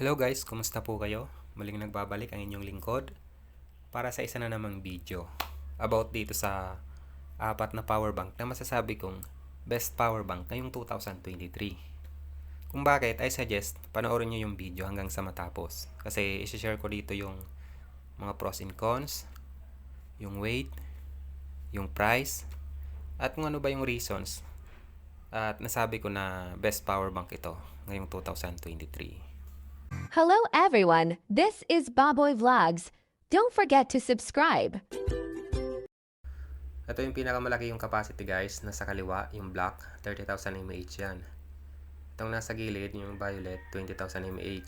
Hello guys, kumusta po kayo? Muling nagbabalik ang inyong lingkod para sa isa na namang video about dito sa apat na power bank na masasabi kong best power bank ngayong 2023. Kung bakit, I suggest panoorin nyo yung video hanggang sa matapos kasi isi-share ko dito yung mga pros and cons, yung weight, yung price, at kung ano ba yung reasons at nasabi ko na best power bank ito ngayong 2023. Hello everyone, this is Baboy Vlogs. Don't forget to subscribe. Ito yung pinakamalaki yung capacity guys, nasa kaliwa, yung black, 30,000 mAh yan. Itong nasa gilid, yung violet, 20,000 mAh.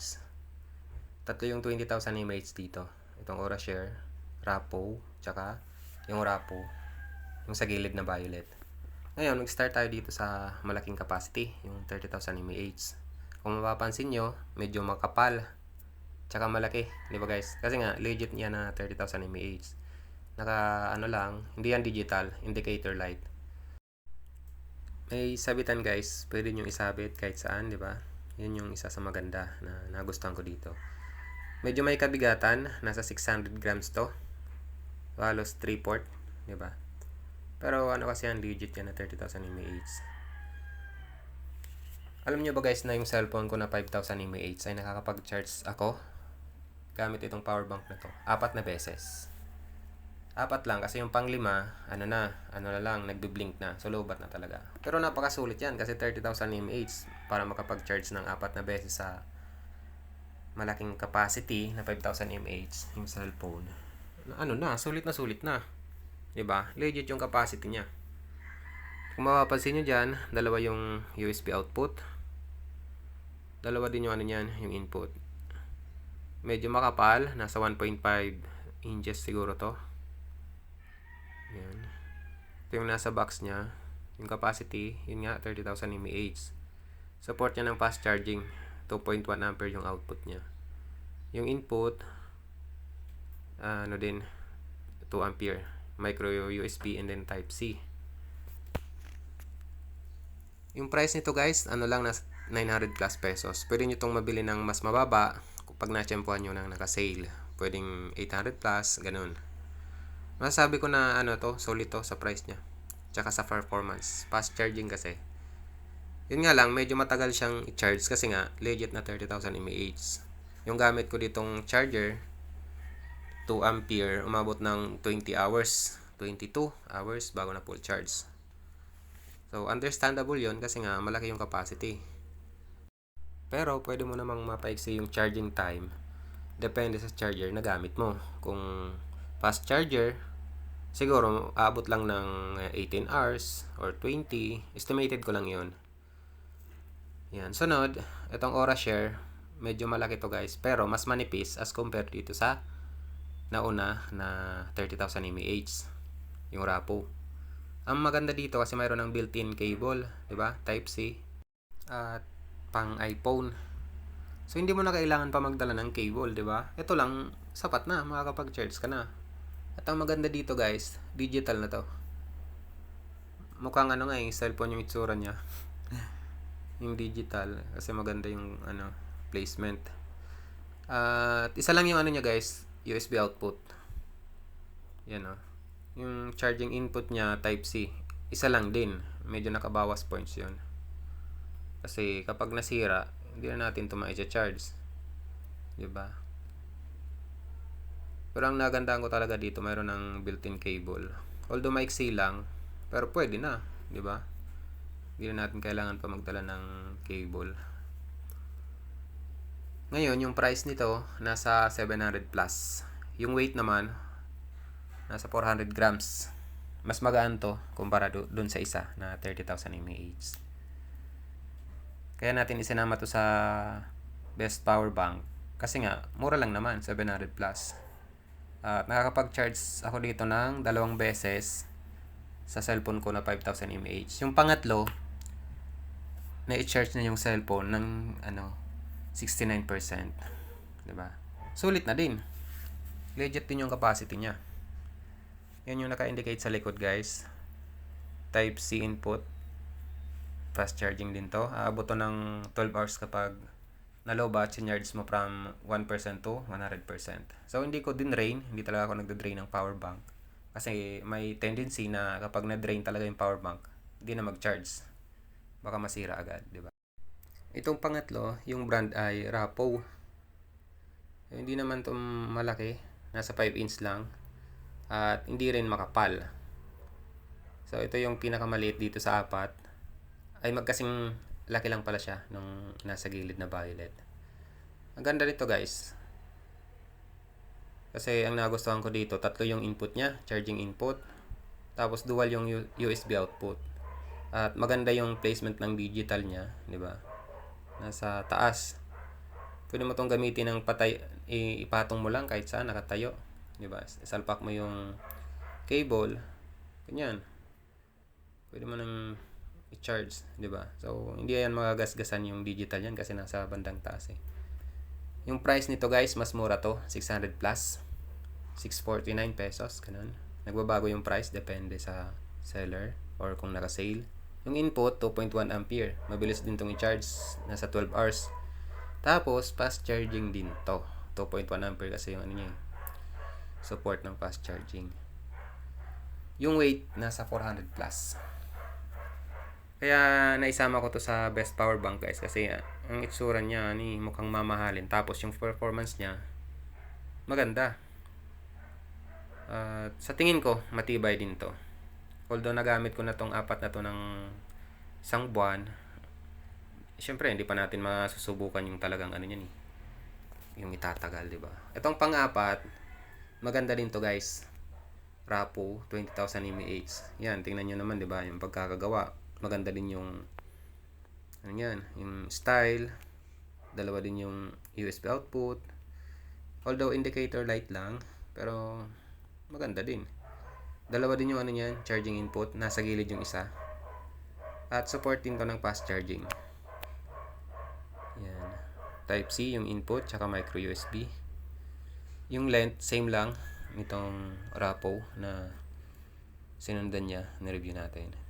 Tatlo yung 20,000 mAh dito. Itong Aura Share, Rapo, tsaka yung Rapo, yung sa gilid na violet. Ngayon, mag-start tayo dito sa malaking capacity, yung 30,000 mAh. Kung mapapansin nyo, medyo makapal. Tsaka malaki, di ba guys? Kasi nga, legit niya na 30,000 mAh naka ano lang, hindi yan digital, indicator light. May sabitan guys, pwede nyo isabit kahit saan, di ba? Yun yung isa sa maganda na nagustuhan ko dito. Medyo may kabigatan, nasa 600 grams to. Halos 3 port, di ba? Pero ano kasi yan, legit yan na 30,000 mAh. Alam nyo ba guys na yung cellphone ko na 5,000 mAh ay nakakapag-charge ako gamit itong power bank na to. Apat na beses. Apat lang kasi yung panglima, ano na, ano na lang, nagbi-blink na. So lobat na talaga. Pero napakasulit yan kasi 30,000 mAh para makapag-charge ng apat na beses sa malaking capacity na 5,000 mAh yung cellphone. Ano na, sulit na sulit na. 'Di ba? Legit yung capacity niya. Kung mapapansin nyo dyan, dalawa yung USB output. Dalawa din yung ano niyan, yung input. Medyo makapal, nasa 1.5 inches siguro to. Yan. Ito yung nasa box niya. Yung capacity, yun nga, 30,000 mAh. Support niya ng fast charging. 2.1 ampere yung output niya. Yung input, ah, ano din, 2 ampere. Micro USB and then type C. Yung price nito guys, ano lang, nas 900 plus pesos. Pwede nyo itong mabili ng mas mababa pag na-tsempuhan nyo ng naka-sale. Pwedeng 800 plus, ganun. Masasabi ko na ano to, solid to sa price niya. Tsaka sa performance. Fast charging kasi. Yun nga lang, medyo matagal siyang i-charge kasi nga, legit na 30,000 mAh. Yung gamit ko ditong charger, 2 ampere, umabot ng 20 hours. 22 hours bago na full charge. So, understandable yon kasi nga malaki yung capacity. Pero, pwede mo namang mapaiksi yung charging time. Depende sa charger na gamit mo. Kung fast charger, siguro aabot lang ng 18 hours or 20. Estimated ko lang yon Yan. Sunod, itong Aura Share, medyo malaki to guys. Pero, mas manipis as compared dito sa nauna na 30,000 mAh. Yung Rapo. Ang maganda dito kasi mayroon ng built-in cable, 'di ba? Type C at pang iPhone. So hindi mo na kailangan pa magdala ng cable, 'di ba? Ito lang sapat na, makakapag-charge ka na. At ang maganda dito, guys, digital na 'to. Mukhang ano nga yung cellphone yung itsura niya. yung digital kasi maganda yung ano placement. At isa lang yung ano niya, guys, USB output. Yan oh yung charging input niya type C isa lang din medyo nakabawas points yun kasi kapag nasira hindi na natin ito ma-charge. Di ba? Pero ang nagandahan ko talaga dito mayroon ng built-in cable. Although maiksi lang pero pwede na di ba? Hindi na natin kailangan pa magdala ng cable. Ngayon yung price nito nasa 700 plus. Yung weight naman nasa 400 grams. Mas magaan to kumpara do, dun sa isa na 30,000 mAh. Kaya natin isinama to sa best power bank kasi nga mura lang naman 700 plus. At uh, nakakapag-charge ako dito ng dalawang beses sa cellphone ko na 5,000 mAh. Yung pangatlo, na-charge na yung cellphone ng ano 69%. 'Di ba? Sulit na din. Legit din yung capacity niya. Yan yung naka-indicate sa likod guys. Type C input. Fast charging din to. Aabot to ng 12 hours kapag na low bat, sinarge mo from 1% to 100%. So, hindi ko din drain. Hindi talaga ako nagda-drain ng power bank. Kasi may tendency na kapag na-drain talaga yung power bank, hindi na mag-charge. Baka masira agad, di ba? Itong pangatlo, yung brand ay Rapo. Hindi naman to malaki. Nasa 5 inch lang. At hindi rin makapal. So, ito yung pinakamaliit dito sa apat. Ay magkasing laki lang pala siya nung nasa gilid na violet. Ang ganda nito guys. Kasi ang nagustuhan ko dito, tatlo yung input niya, charging input. Tapos dual yung USB output. At maganda yung placement ng digital niya, di ba? Nasa taas. Pwede mo tong gamitin ng patay, ipatong mo lang kahit saan, nakatayo. Di ba? Salpak mo yung cable. Ganyan. Pwede mo nang i-charge, di ba? So, hindi yan magagasgasan yung digital yan kasi nasa bandang taas eh. Yung price nito guys, mas mura to. 600 plus. 649 pesos. Ganun. Nagbabago yung price. Depende sa seller or kung naka-sale. Yung input, 2.1 ampere. Mabilis din tong i-charge. Nasa 12 hours. Tapos, fast charging din to. 2.1 ampere kasi yung ano niya eh. Support ng fast charging. Yung weight, nasa 400 plus. Kaya naisama ko to sa best power bank guys kasi ah, ang itsura niya ni mukhang mamahalin tapos yung performance niya maganda. At sa tingin ko matibay din to. Although nagamit ko na tong apat na to ng isang buwan, syempre hindi pa natin masusubukan yung talagang ano niyan eh. Yung itatagal, di ba? Itong pang-apat, maganda din to guys. Rapo 20,000 mAh. Yan, tingnan nyo naman, di ba? Yung pagkakagawa. Maganda din yung ano yan, yung style. Dalawa din yung USB output. Although indicator light lang, pero maganda din. Dalawa din yung ano niyan, charging input. Nasa gilid yung isa. At support din to ng fast charging. Yan. Type C yung input, tsaka micro USB. Yung length, same lang. Itong Rapo na sinundan niya, na-review natin.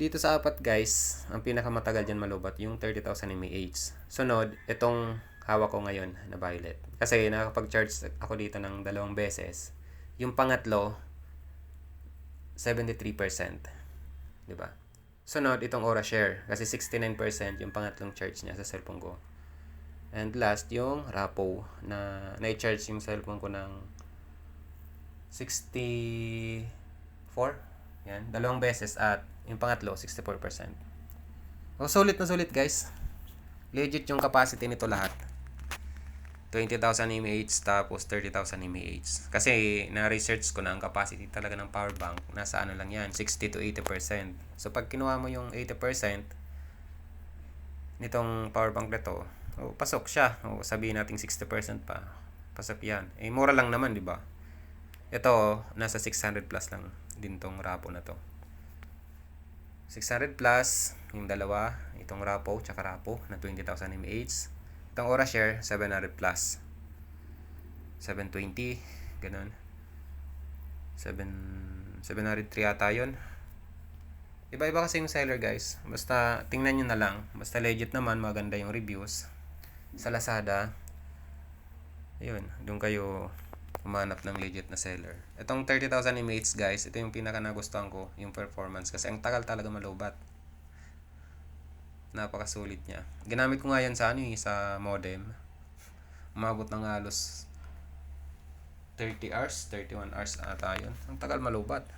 Dito sa apat guys, ang pinakamatagal dyan malubat yung 30,000 mAh. Sunod, itong hawak ko ngayon na violet. Kasi nakapag-charge ako dito ng dalawang beses. Yung pangatlo, 73%. 'Di ba? Sunod, itong Aura Share. Kasi 69% yung pangatlong charge niya sa cellphone ko. And last, yung Rapo na na-charge yung cellphone ko ng 64. Yan, dalawang beses at yung pangatlo, 64%. O, sulit na sulit guys. Legit yung capacity nito lahat. 20,000 mAh tapos 30,000 mAh. Kasi na-research ko na ang capacity talaga ng power bank, nasa ano lang yan, 60 to 80%. So pag kinuha mo yung 80% nitong power bank na to, oh, pasok siya. O sabihin natin 60% pa. Pasok yan. Eh, mura lang naman, di ba? Ito, nasa 600 plus lang din tong Rapo na to. 600 plus, yung dalawa, itong Rapo, tsaka Rapo na 20,000 mAh. Itong Aura Share, 700 plus. 720, ganun. 7, 703 yata yun. Iba-iba kasi yung seller guys. Basta tingnan nyo na lang. Basta legit naman, maganda yung reviews. Sa Lazada, yun, doon kayo umanap ng legit na seller. Itong 30,000 mAh guys, ito yung pinaka nagustuhan ko, yung performance. Kasi ang tagal talaga malubat. Napakasulit niya. Ginamit ko nga yan sa ano eh, sa modem. Umabot ng halos 30 hours, 31 hours ata yun. Ang tagal malubat.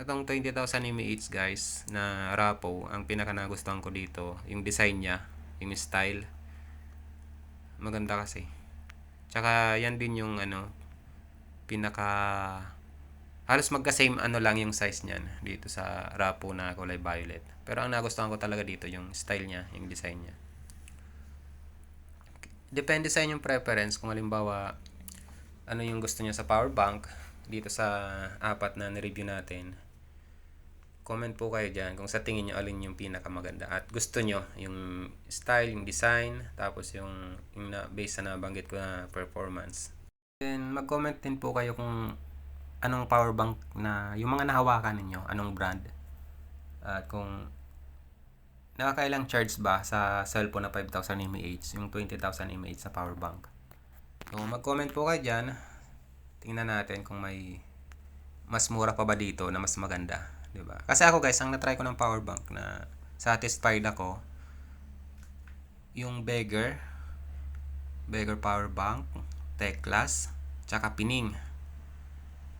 Itong 20,000 mAh guys na Rapo, ang pinaka nagustuhan ko dito, yung design niya, yung style. Maganda kasi. Tsaka yan din yung ano, pinaka halos magka-same ano lang yung size niyan dito sa Rapo na kulay violet. Pero ang nagustuhan ko talaga dito yung style niya, yung design niya. Depende sa inyong preference kung halimbawa ano yung gusto niyo sa power bank dito sa apat na ni-review natin. Comment po kayo dyan kung sa tingin nyo alin yung pinakamaganda. At gusto nyo yung style, yung design, tapos yung, yung na, base sa nabanggit ko na performance. Then mag-comment din po kayo kung anong power bank na yung mga nahawakan ninyo, anong brand. At kung nakakailang charge ba sa cellphone na 5,000 mAh, yung 20,000 mAh na power bank? So, mag-comment po kayo dyan. Tingnan natin kung may mas mura pa ba dito na mas maganda. 'Di ba? Kasi ako guys, ang na-try ko ng power bank na satisfied ako, yung Beggar, Beggar power bank, Teclas, tsaka Pining.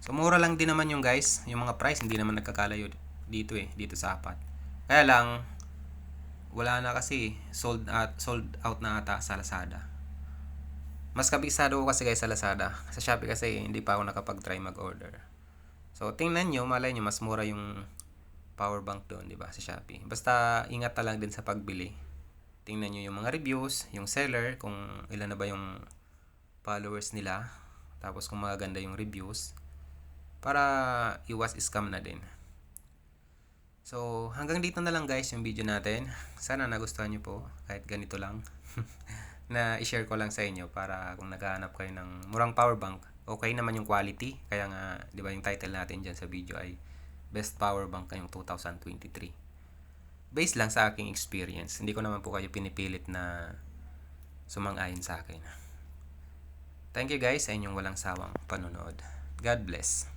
So, mura lang din naman yung guys. Yung mga price, hindi naman nagkakalayo dito eh, dito sa apat. Kaya lang, wala na kasi, sold out, sold out na ata sa Lazada. Mas kabisado ko kasi guys sa Lazada. Sa Shopee kasi hindi pa ako nakapag-try mag-order. So, tingnan nyo, malay nyo, mas mura yung power bank doon, di ba, sa Shopee. Basta, ingat na lang din sa pagbili. Tingnan nyo yung mga reviews, yung seller, kung ilan na ba yung followers nila. Tapos, kung magaganda yung reviews. Para iwas scam na din. So, hanggang dito na lang guys yung video natin. Sana nagustuhan nyo po, kahit ganito lang. na i-share ko lang sa inyo para kung naghahanap kayo ng murang power bank, okay naman yung quality. Kaya nga, di ba yung title natin dyan sa video ay Best Power Bank ngayong 2023. Based lang sa aking experience. Hindi ko naman po kayo pinipilit na sumang-ayon sa akin. Thank you guys sa inyong walang sawang panonood. God bless.